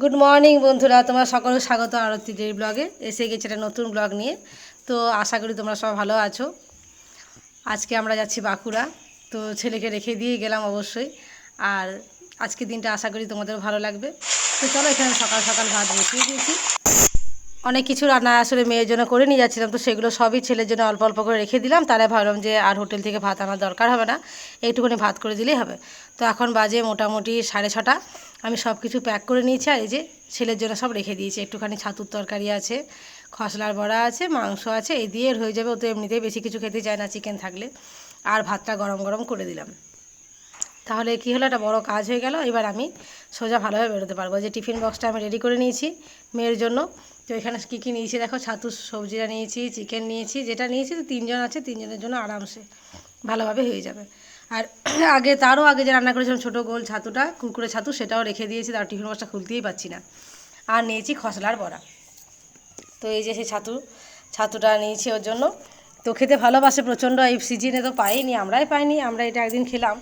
Good morning বন্ধুরা। তোমরা সকলে স্বাগত আরতি ডেরি ব্লগে। এসে গেছে একটা নতুন ব্লগ নিয়ে। তো আশা করি তোমরা সব ভালো আছো। আজকে আমরা যাচ্ছি বাঁকুড়া। তো ছেলেকে রেখে দিয়ে গেলাম অবশ্যই। আর আজকে দিনটা আশা করি তোমাদের ভালো লাগবে। তো চলো এখানে সকাল সকাল ভাত বসিয়ে দিয়েছি। অনেক কিছু রান্না আসলে মেয়ের জন্য করে নিয়ে যাচ্ছিলাম, তো সেগুলো সবই ছেলের জন্য অল্প অল্প করে রেখে দিলাম। তারা ভাবলাম যে আর হোটেল থেকে ভাত আনার দরকার হবে না একটুখানি ভাত করে দিলেই হবে। তো এখন বাজে মোটামুটি সাড়ে ছটা, আমি সব কিছু প্যাক করে নিয়েছি আর এই যে ছেলের জন্য সব রেখে দিয়েছি। একটুখানি ছাতুর তরকারি আছে, খসলার বড়া আছে, মাংস আছে, এই দিয়ে হয়ে যাবে। ও তো এমনিতেই বেশি কিছু খেতে চায় না চিকেন থাকলে, আর ভাতটা গরম গরম করে দিলাম। তাহলে কি হলো? একটা বড় কাজ হয়ে গেল। এবার আমি সোজা ভালোভাবে বেরোতে পারব। যে টিফিন বক্সটা আমি রেডি করে নিয়েছি মেয়ের জন্য। তো এখানে কী কী নিয়েছি দেখো? ছাতু, সবজিটা নিয়েছি, চিকেন নিয়েছি, যেটা নিয়েছি তো তিনজন আছে, তিনজনের জন্য আরামসে ভালোভাবে হয়ে যাবে। আর আগে, তারও আগে যে রান্না করেছিলাম ছোটো গোল ছাতুটা, কুরকুরে ছাতু, সেটাও রেখে দিয়েছি, তার টিফিন বক্সটা খুলতেই পাচ্ছি না। আর নিয়েছি খসলার বড়া। তো এই যে সেই ছাতু, ছাতুটা নিয়েছি ওর জন্য। তো খেতে ভালোবাসে প্রচণ্ড, এই সিজনে তো পাইনি, আমরাই পাইনি, আমরা এটা একদিন খেলাম।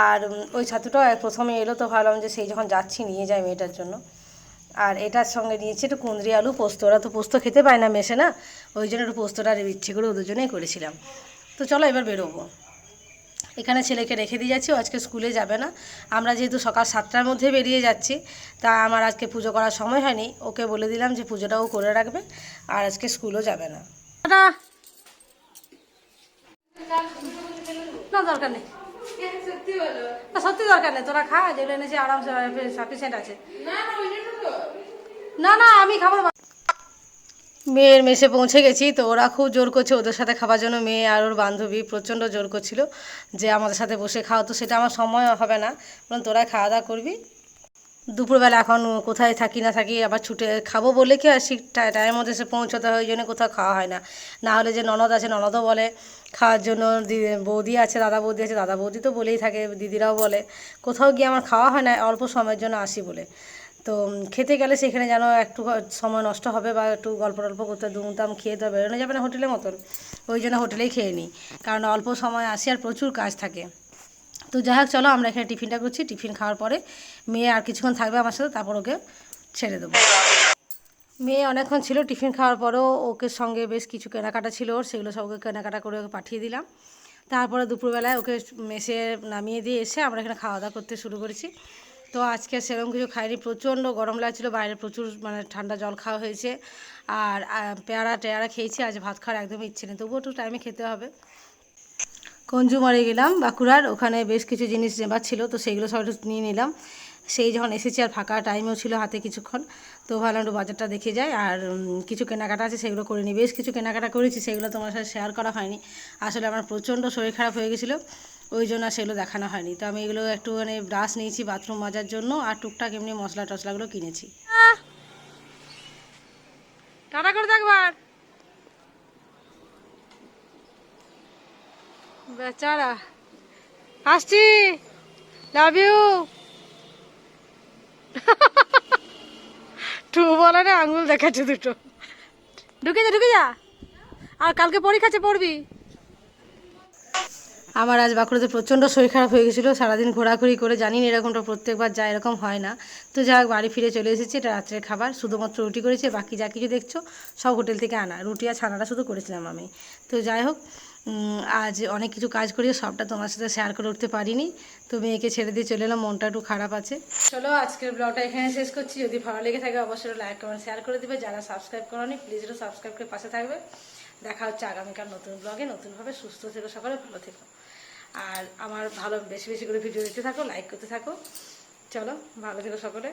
আর ওই ছাতুটা প্রথমে এলো, তো ভাবলাম যে সেই যখন যাচ্ছি, নিয়ে যাই মেয়েটার জন্য। আর এটার সঙ্গে নিয়েছি একটু কুঁদরি আলু পোস্ত। ওরা তো পোস্ত খেতে পায় না মেশে না। ওই জন্য একটু পোস্তটা ইচ্ছে করে ওদের জন্যই করেছিলাম। তো চলো এবার বেরোবো। এখানে ছেলেকে রেখে দিয়ে যাচ্ছি ও আজকে স্কুলে যাবে না। আমরা যেহেতু সকাল সাতটার মধ্যে বেরিয়ে যাচ্ছি তা আমার আজকে পুজো করার সময় হয়নি। ওকে বলে দিলাম যে পুজোটাও করে রাখবে আর আজকে স্কুলও যাবে না। না দরকার নেই। না, সত্যি দরকার নেই। তোরা খা যেগুলো এনেছি আরামসে সাফিসিয়েন্ট আছে। না না, আমি খাব না। মেয়ের মেসে পৌঁছে গেছি তো, ওরা খুব জোর করছে ওদের সাথে খাবার জন্য। মেয়ে আর ওর বান্ধবী প্রচণ্ড জোর করছিল যে আমাদের সাথে বসে খাও, তো সেটা আমার সময় হবে না। বললাম তোরাই খাওয়া দাওয়া করবি? দুপুরবেলা এখন কোথায় থাকি না থাকি আবার ছুটে খাব বলে কি আর ঠিক টাইমের মধ্যে সে পৌঁছতে হয়, ওই জন্য কোথাও খাওয়া হয় না। না হলে যে ননদ আছে, ননদও বলে খাওয়ার জন্য বৌদি আছে, দাদা বৌদি আছে, দাদা বৌদি তো বলেই থাকে, দিদিরাও বলে। কোথাও গিয়ে আমার খাওয়া হয় না, অল্প সময়ের জন্য আসি বলে। তো খেতে গেলে সেখানে যেন একটু সময় নষ্ট হবে বা একটু গল্প টল্প করতে দুমদাম খেয়ে তো বেরোনো যাবে না হোটেলের মতন। ওই জন্য হোটেলেই খেয়ে নিই। কারণ অল্প সময় আসি আর প্রচুর কাজ থাকে। তো যাই হোক, চলো আমরা এখানে টিফিনটা করছি। টিফিন খাওয়ার পরে মেয়ে আর কিছুক্ষণ থাকবে আমার সাথে, তারপর ওকে ছেড়ে দেবো। মেয়ে অনেকক্ষণ ছিল টিফিন খাওয়ার পরেও ওকে সঙ্গে বেশ কিছু কেনাকাটা ছিল ওর, সেগুলো সব ওকে কেনাকাটা করে ওকে পাঠিয়ে দিলাম। তারপরে দুপুরবেলায় ওকে মেসে নামিয়ে দিয়ে এসে আমরা এখানে খাওয়া দাওয়া করতে শুরু করেছি। তো আজকে সেরকম কিছু খাইনি। প্রচণ্ড গরম লাগছিল, বাইরে প্রচুর মানে ঠান্ডা জল খাওয়া হয়েছে। আর পেয়ারা টেয়ারা খেয়েছি, আজ ভাত খাওয়ার একদমই ইচ্ছে নেই। তবুও একটু টাইমে খেতে হবে। কনজুমারে গেলাম, বাঁকুড়ার। ওখানে বেশ কিছু জিনিস নেবার ছিল, তো সেইগুলো সব একটু নিয়ে নিলাম। সেই যখন এসেছি আর ফাঁকা টাইমও ছিল হাতে কিছুক্ষণ, তো ভাবলাম একটু বাজারটা দেখে যাই। আর কিছু কেনাকাটা আছে সেগুলো করে নিই। বেশ কিছু কেনাকাটা করেছি, সেগুলো তোমার সাথে শেয়ার করা হয়নি। আসলে আমার প্রচণ্ড শরীর খারাপ হয়ে গেছিল। ওই জন্য আর সেগুলো দেখানো হয়নি। তো আমি এগুলো একটু মানে ব্রাশ নিয়েছি বাথরুম মাজার জন্য আর টুকটাক এমনি মশলা টশলাগুলো কিনেছি। টাটা করে দেখবার বেচারা। আসছি। লাভ ইউ টু বলে না আঙুল দেখাচ্ছে দুটো। ঢুকে যা ঢুকে যা। আর কালকে পরীক্ষা আছে পড়বি? আমার আজ বাঁকুড়াতে প্রচণ্ড শরীর খারাপ হয়ে গেছিল, সারাদিন ঘোরাঘুরি করে জানি না এরকমটা প্রত্যেকবার যা এরকম হয় না। তো যা বাড়ি ফিরে চলে এসেছি, এটা রাত্রের খাবার, শুধুমাত্র রুটি করেছে বাকি যা কিছু দেখছ সব হোটেল থেকে আনা। রুটি আর ছানাটা শুধু করেছিলাম আমি। তো যাই হোক আজ অনেক কিছু কাজ করি সবটা তোমার সাথে শেয়ার করে উঠতে পারিনি। তো মেয়েকে ছেড়ে দিয়ে চলে এলাম, মনটা একটু খারাপ আছে। চলো, আজকের ব্লগটা এখানে শেষ করছি। যদি ভালো লেগে থাকে, অবশ্যই লাইক, কমেন্ট, শেয়ার করে দেবে। যারা সাবস্ক্রাইব করনি, প্লিজ সাবস্ক্রাইব করে পাশে থাকবে। দেখা হচ্ছে আগামীকাল নতুন ব্লগে নতুনভাবে সুস্থ থেকো সকলে, ভালো থেকো। আর আমার ভালো, বেশি বেশি করে ভিডিও দিতে থাকো লাইক করতে থাকো। চলো, ভালো থেকো সকলে।